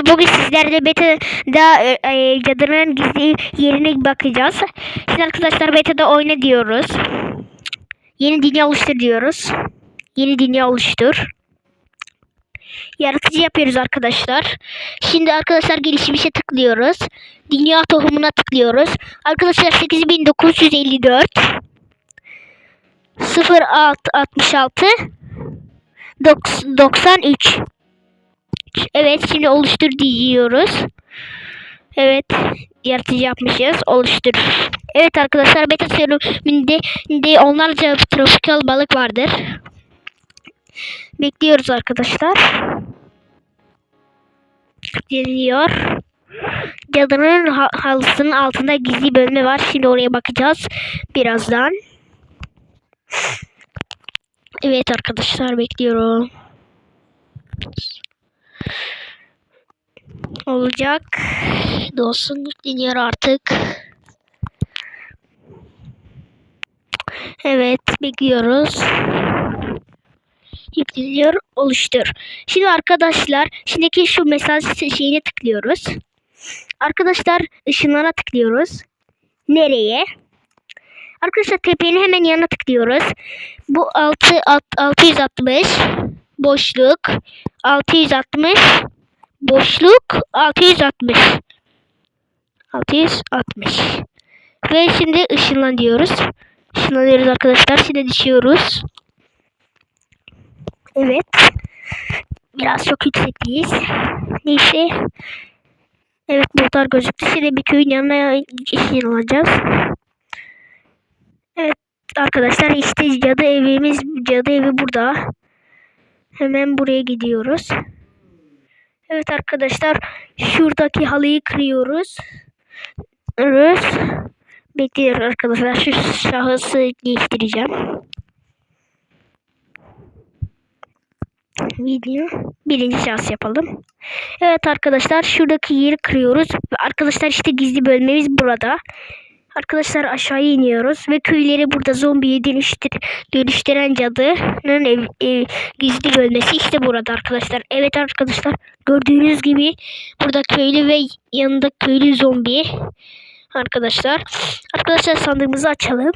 Bugün sizlerle beta'da e, e, cadının gizli yerine bakacağız. Şimdi arkadaşlar beta'da oyna diyoruz. Yeni dünya oluştur diyoruz. Yeni dünya oluştur. Yaratıcı yapıyoruz arkadaşlar. Şimdi arkadaşlar gelişmişe tıklıyoruz. Dünya tohumuna tıklıyoruz. Arkadaşlar 8954 0666 93 Evet şimdi oluştur diyoruz. Evet yaratıcı yapmışız. Oluştur. Evet arkadaşlar beta sürümünde de onlarca tropikal balık vardır. Bekliyoruz arkadaşlar. Geliyor. Cadının ha- halısının altında gizli bölme var. Şimdi oraya bakacağız birazdan. Evet arkadaşlar bekliyorum. Olacak. Dolsun yükleniyor artık. Evet bekliyoruz. Yükleniyor oluştur. Şimdi arkadaşlar şimdiki şu mesaj şeyine tıklıyoruz. Arkadaşlar ışınlara tıklıyoruz. Nereye? Arkadaşlar tepenin hemen yanına tıklıyoruz. Bu 6 660 boşluk 660 boşluk 660 660 ve şimdi ışınlan diyoruz. Işınlanıyoruz arkadaşlar. Şimdi düşüyoruz. Evet. Biraz çok yüksekteyiz. Neyse. Evet bulutlar gözüktü. Şimdi bir köyün yanına ışınlanacağız. Evet arkadaşlar işte cadı evimiz cadı evi burada. Hemen buraya gidiyoruz Evet arkadaşlar şuradaki halıyı kırıyoruz. Evet. Bekliyoruz arkadaşlar. Şu şahısı değiştireceğim. Video. Birinci şahıs yapalım. Evet arkadaşlar şuradaki yeri kırıyoruz. Arkadaşlar işte gizli bölmemiz burada. Arkadaşlar aşağıya iniyoruz ve köyleri burada zombiye dönüştür dönüştüren cadının ev, ev, gizli bölmesi işte burada arkadaşlar. Evet arkadaşlar gördüğünüz gibi burada köylü ve yanında köylü zombi arkadaşlar. Arkadaşlar sandığımızı açalım.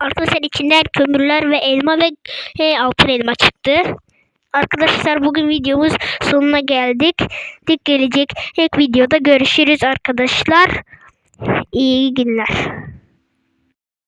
Arkadaşlar içinden kömürler ve elma ve e, altın elma çıktı. Arkadaşlar bugün videomuz sonuna geldik. Dik gelecek ilk videoda görüşürüz arkadaşlar. İyi günler.